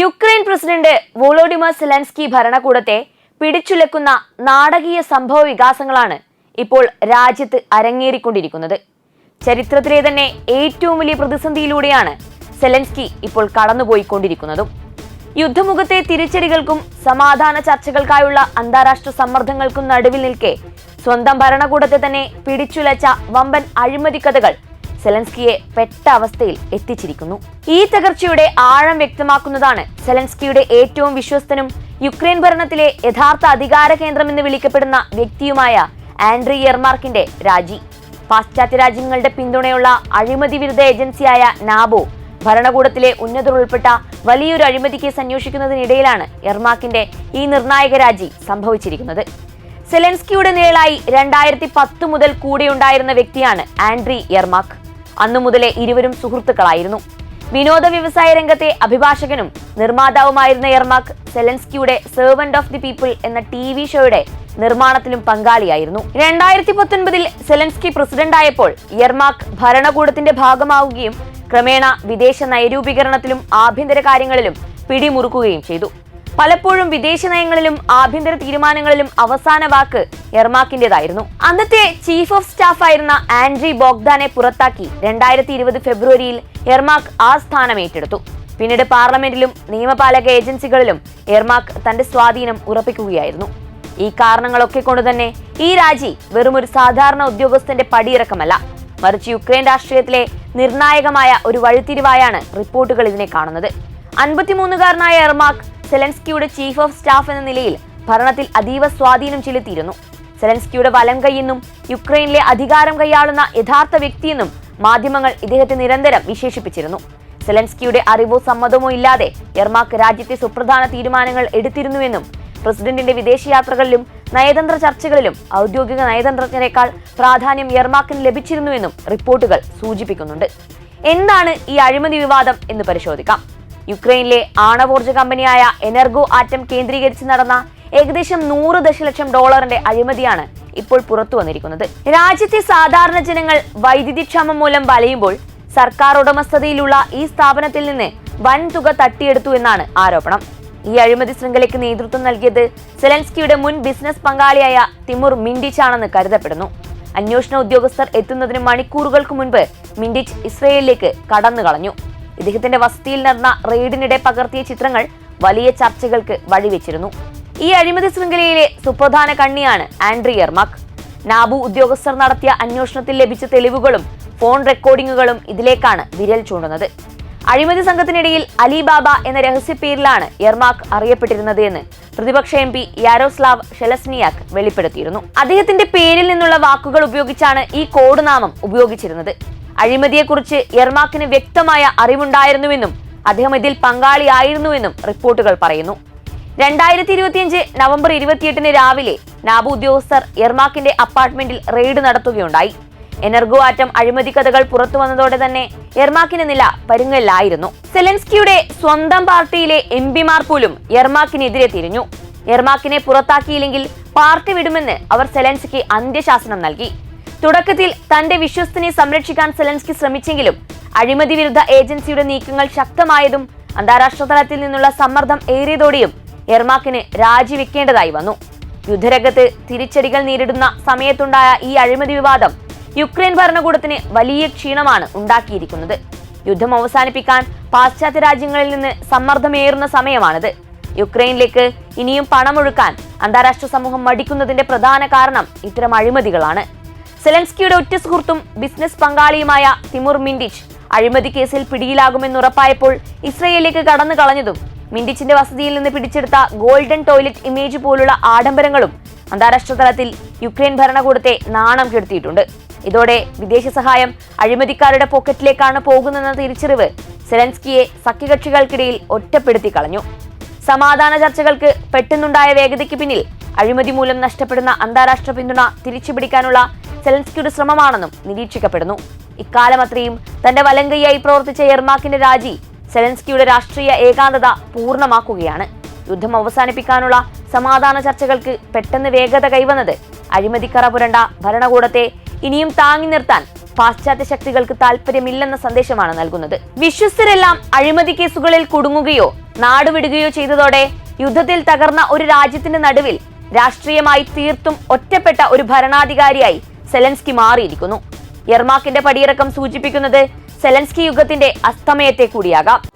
Ukraine president Volodymyr Zelensky ഭരണകൂടത്തെ പിടിച്ചുലക്കുന്ന നാടകീയ സംഭവ വികാസങ്ങളാണ് ഇപ്പോൾ രാജ്യത്ത് അരങ്ങേറിക്കൊണ്ടിരിക്കുന്നത്. ചരിത്രത്തിലെ തന്നെ ഏറ്റവും വലിയ പ്രതിസന്ധിയിലൂടെയാണ് സെലൻസ്കി ഇപ്പോൾ കടന്നുപോയിക്കൊണ്ടിരിക്കുന്നതും. യുദ്ധമുഖത്തെ തിരിച്ചടികൾക്കും സമാധാന ചർച്ചകൾക്കായുള്ള അന്താരാഷ്ട്ര സമ്മർദ്ദങ്ങൾക്കും നടുവിൽ നിൽക്കെ സ്വന്തം ഭരണകൂടത്തെ തന്നെ പിടിച്ചുലച്ച വമ്പൻ അഴിമതി കഥകൾ സെലൻസ്കിയെ പെട്ട അവസ്ഥയിൽ എത്തിച്ചിരിക്കുന്നു. ഈ തകർച്ചയുടെ ആഴം വ്യക്തമാക്കുന്നതാണ് സെലൻസ്കിയുടെ ഏറ്റവും വിശ്വസ്തനും യുക്രൈൻ ഭരണത്തിലെ യഥാർത്ഥ അധികാര കേന്ദ്രം എന്ന് വിളിക്കപ്പെടുന്ന വ്യക്തിയുമായ ആൻഡ്രി യെർമാർക്കിന്റെ രാജി. പാശ്ചാത്യ രാജ്യങ്ങളുടെ പിന്തുണയുള്ള അഴിമതി വിരുദ്ധ ഏജൻസിയായ നാബോ ഭരണകൂടത്തിലെ ഉന്നതർ ഉൾപ്പെട്ട വലിയൊരു അഴിമതി കേസ് അന്വേഷിക്കുന്നതിനിടയിലാണ് എർമാക്കിന്റെ ഈ നിർണായക രാജി സംഭവിച്ചിരിക്കുന്നത്. സെലൻസ്കിയുടെ നിഴലായി രണ്ടായിരത്തി പത്ത് മുതൽ കൂടെയുണ്ടായിരുന്ന വ്യക്തിയാണ് ആൻഡ്രി യെർമാക്ക് അന്നു മുതലേ ഇരുവരും സുഹൃത്തുക്കളായിരുന്നു. വിനോദ വ്യവസായ രംഗത്തെ അഭിഭാഷകനും നിർമ്മാതാവുമായിരുന്ന എർമാക് സെലൻസ്കിയുടെ സെർവന്റ് ഓഫ് ദി പീപ്പിൾ എന്ന ടി വി ഷോയുടെ നിർമ്മാണത്തിലും പങ്കാളിയായിരുന്നു. രണ്ടായിരത്തി പത്തൊൻപതിൽ സെലൻസ്കി പ്രസിഡന്റായപ്പോൾ യർമാക് ഭരണകൂടത്തിന്റെ ഭാഗമാവുകയും ക്രമേണ വിദേശ നയരൂപീകരണത്തിലും ആഭ്യന്തര കാര്യങ്ങളിലും പിടിമുറുക്കുകയും ചെയ്തു. പലപ്പോഴും വിദേശ നയങ്ങളിലും ആഭ്യന്തര തീരുമാനങ്ങളിലും അവസാന വാക്ക് എർമാക്കിന്റേതായിരുന്നു. അന്നത്തെ ചീഫ് ഓഫ് സ്റ്റാഫ് ആയിരുന്ന ആൻഡ്രി ബോഗ്ദാനെ പുറത്താക്കി രണ്ടായിരത്തി ഇരുപത് ഫെബ്രുവരിയിൽ എർമാക്ക് ആ സ്ഥാനം ഏറ്റെടുത്തു. പിന്നീട് പാർലമെന്റിലും നിയമപാലക ഏജൻസികളിലും എർമാക്ക് തന്റെ സ്വാധീനം ഉറപ്പിക്കുകയായിരുന്നു. ഈ കാരണങ്ങളൊക്കെ കൊണ്ടുതന്നെ ഈ രാജി വെറും ഒരു സാധാരണ ഉദ്യോഗസ്ഥന്റെ പടിയിറക്കമല്ല. മറിച്ച് യുക്രൈൻ രാഷ്ട്രീയത്തിലെ നിർണായകമായ ഒരു വഴിത്തിരിവായാണ് റിപ്പോർട്ടുകൾ ഇതിനെ കാണുന്നത്. അൻപത്തിമൂന്നുകാരനായ എർമാക് സെലൻസ്കിയുടെ ചീഫ് ഓഫ് സ്റ്റാഫ് എന്ന നിലയിൽ ഭരണത്തിൽ അതീവ സ്വാധീനം ചെലുത്തിയിരുന്നു. സെലൻസ്കിയുടെ വലം കൈയെന്നും യുക്രൈനിലെ അധികാരം കൈയാളുന്ന യഥാർത്ഥ വ്യക്തിയെന്നും മാധ്യമങ്ങൾ ഇദ്ദേഹത്തെ നിരന്തരം വിശേഷിപ്പിച്ചിരുന്നു. സെലൻസ്കിയുടെ അറിവോ സമ്മതമോ ഇല്ലാതെ എർമാക്ക് രാജ്യത്തെ സുപ്രധാന തീരുമാനങ്ങൾ എടുത്തിരുന്നുവെന്നും പ്രസിഡന്റിന്റെ വിദേശയാത്രകളിലും നയതന്ത്ര ചർച്ചകളിലും ഔദ്യോഗിക നയതന്ത്രജ്ഞരെക്കാൾ പ്രാധാന്യം യർമാക്കിന് ലഭിച്ചിരുന്നുവെന്നും റിപ്പോർട്ടുകൾ സൂചിപ്പിക്കുന്നുണ്ട്. എന്താണ് ഈ അഴിമതി വിവാദം എന്ന് പരിശോധിക്കാം. യുക്രൈനിലെ ആണവോർജ കമ്പനിയായ എനർഗോ ആറ്റം കേന്ദ്രീകരിച്ച് നടന്ന ഏകദേശം നൂറ് ദശലക്ഷം ഡോളറിന്റെ അഴിമതിയാണ് ഇപ്പോൾ പുറത്തു വന്നിരിക്കുന്നത്. രാജ്യത്തെ സാധാരണ ജനങ്ങൾ വൈദ്യുതി ക്ഷാമം മൂലം വലയുമ്പോൾ സർക്കാർ ഉടമസ്ഥതയിലുള്ള ഈ സ്ഥാപനത്തിൽ നിന്ന് വൻ തുക തട്ടിയെടുത്തു എന്നാണ് ആരോപണം. ഈ അഴിമതി ശൃംഖലയ്ക്ക് നേതൃത്വം നൽകിയത് സെലൻസ്കിയുടെ മുൻ ബിസിനസ് പങ്കാളിയായ തിമുർ മിൻഡിച്ച് ആണെന്ന് കരുതപ്പെടുന്നു. അന്വേഷണ ഉദ്യോഗസ്ഥർ എത്തുന്നതിന് മണിക്കൂറുകൾക്ക് മുൻപ് മിൻഡിച്ച് ഇസ്രയേലിലേക്ക് കടന്നു കളഞ്ഞു ഇദ്ദേഹത്തിന്റെ വസതിയിൽ നടന്ന റെയ്ഡിനിടെ പകർത്തിയ ചിത്രങ്ങൾ വലിയ ചർച്ചകൾക്ക് വഴിവെച്ചിരുന്നു. ഈ അഴിമതി ശൃംഖലയിലെ സുപ്രധാന കണ്ണിയാണ് ആൻഡ്രി എർമാക്. നാബു ഉദ്യോഗസ്ഥർ നടത്തിയ അന്വേഷണത്തിൽ ലഭിച്ച തെളിവുകളും ഫോൺ റെക്കോർഡിങ്ങുകളും ഇതിലേക്കാണ് വിരൽ ചൂണ്ടുന്നത്. അഴിമതി സംഘത്തിനിടയിൽ അലിബാബ എന്ന രഹസ്യ പേരിലാണ് എർമാക് അറിയപ്പെട്ടിരുന്നത് എന്ന് പ്രതിപക്ഷ എം പി യാരോസ്ലാവ് ഷെലസ്നിയാക് വെളിപ്പെടുത്തിയിരുന്നു. അദ്ദേഹത്തിന്റെ പേരിൽ നിന്നുള്ള വാക്കുകൾ ഉപയോഗിച്ചാണ് ഈ കോഡ് നാമം ഉപയോഗിച്ചിരുന്നത്. അഴിമതിയെക്കുറിച്ച് എർമാക്കിന് വ്യക്തമായ അറിവുണ്ടായിരുന്നുവെന്നും അദ്ദേഹം ഇതിൽ പങ്കാളിയായിരുന്നുവെന്നും റിപ്പോർട്ടുകൾ പറയുന്നു. രണ്ടായിരത്തി ഇരുപത്തിയഞ്ച് നവംബർ ഇരുപത്തിയെട്ടിന് രാവിലെ നാബു ഉദ്യോഗസ്ഥർ എർമാക്കിന്റെ അപ്പാർട്ട്മെന്റിൽ റെയ്ഡ് നടത്തുകയുണ്ടായി. എനർഗോ ആറ്റം അഴിമതി കഥകൾ പുറത്തു വന്നതോടെ തന്നെ എർമാക്കിന്റെ നില പരുങ്ങലിലായിരുന്നു. സെലൻസ്കിയുടെ സ്വന്തം പാർട്ടിയിലെ എം പിമാർ പോലും എർമാക്കിനെതിരെ തിരിഞ്ഞു. എർമാക്കിനെ പുറത്താക്കിയില്ലെങ്കിൽ പാർട്ടി വിടുമെന്ന് അവർ സെലൻസ്കി അന്ത്യശാസനം നൽകി. തുടക്കത്തിൽ തന്റെ വിശ്വസ്തനെ സംരക്ഷിക്കാൻ സെലൻസ്കി ശ്രമിച്ചെങ്കിലും അഴിമതി വിരുദ്ധ ഏജൻസിയുടെ നീക്കങ്ങൾ ശക്തമായതും അന്താരാഷ്ട്ര തലത്തിൽ നിന്നുള്ള സമ്മർദ്ദം ഏറിയതോടെയും എർമാക്കിന് രാജിവെക്കേണ്ടതായി വന്നു. യുദ്ധരംഗത്ത് തിരിച്ചടികൾ നേരിടുന്ന സമയത്തുണ്ടായ ഈ അഴിമതി വിവാദം യുക്രൈൻ ഭരണകൂടത്തിന് വലിയ ക്ഷീണമാണ് ഉണ്ടാക്കിയിരിക്കുന്നത്. യുദ്ധം അവസാനിപ്പിക്കാൻ പാശ്ചാത്യ രാജ്യങ്ങളിൽ നിന്ന് സമ്മർദ്ദമേറുന്ന സമയമാണിത്. യുക്രൈനിലേക്ക് ഇനിയും പണമൊഴുക്കാൻ അന്താരാഷ്ട്ര സമൂഹം മടിക്കുന്നതിന്റെ പ്രധാന കാരണം ഇത്തരം അഴിമതികളാണ്. സെലൻസ്കിയുടെ ഉറ്റ സുഹൃത്തും ബിസിനസ് പങ്കാളിയുമായ തിമുർ മിൻഡിച്ച് അഴിമതി കേസിൽ പിടിയിലാകുമെന്നുറപ്പായപ്പോൾ ഇസ്രയേലിലേക്ക് കടന്നു കളഞ്ഞതും മിൻഡിച്ചിന്റെ വസതിയിൽ നിന്ന് പിടിച്ചെടുത്ത ഗോൾഡൻ ടോയ്ലറ്റ് ഇമേജ് പോലുള്ള ആഡംബരങ്ങളും അന്താരാഷ്ട്ര തലത്തിൽ യുക്രൈൻ ഭരണകൂടത്തെ നാണം കെടുത്തിയിട്ടുണ്ട്. ഇതോടെ വിദേശ സഹായം അഴിമതിക്കാരുടെ പോക്കറ്റിലേക്കാണ് പോകുന്നതെന്ന തിരിച്ചറിവ് സെലൻസ്കിയെ സഖ്യകക്ഷികൾക്കിടയിൽ ഒറ്റപ്പെടുത്തി കളഞ്ഞു. സമാധാന ചർച്ചകൾക്ക് പെട്ടെന്നുണ്ടായ വേഗതയ്ക്ക് പിന്നിൽ അഴിമതി മൂലം നഷ്ടപ്പെടുന്ന അന്താരാഷ്ട്ര പിന്തുണ തിരിച്ചുപിടിക്കാനുള്ള സെലൻസ്കിയുടെ ശ്രമമാണെന്നും നിരീക്ഷിക്കപ്പെടുന്നു. ഇക്കാലമത്രയും തന്റെ വലങ്കയ്യായി പ്രവർത്തിച്ച എർമാക്കിന്റെ രാജി സെലൻസ്കിയുടെ രാഷ്ട്രീയ ഏകാന്തത പൂർണമാക്കുകയാണ്. യുദ്ധം അവസാനിപ്പിക്കാനുള്ള സമാധാന ചർച്ചകൾക്ക് പെട്ടെന്ന് വേഗത കൈവന്നത് അഴിമതിക്കറ പുരണ്ട ഭരണകൂടത്തെ ഇനിയും താങ്ങി നിർത്താൻ പാശ്ചാത്യ ശക്തികൾക്ക് താല്പര്യമില്ലെന്ന സന്ദേശമാണ് നൽകുന്നത്. വിശ്വസ്തരെല്ലാം അഴിമതി കേസുകളിൽ കുടുങ്ങുകയോ നാടുവിടുകയോ ചെയ്തതോടെ യുദ്ധത്തിൽ തകർന്ന ഒരു രാജ്യത്തിന്റെ നടുവിൽ രാഷ്ട്രീയമായി തീർത്തും ഒറ്റപ്പെട്ട ഒരു ഭരണാധികാരിയായി സെലൻസ്കി മാറിയിരിക്കുന്നു. യർമാക്കിന്റെ പടിയിറക്കം സൂചിപ്പിക്കുന്നത് സെലൻസ്കി യുഗത്തിന്റെ അസ്തമയത്തെ കൂടിയാകാം.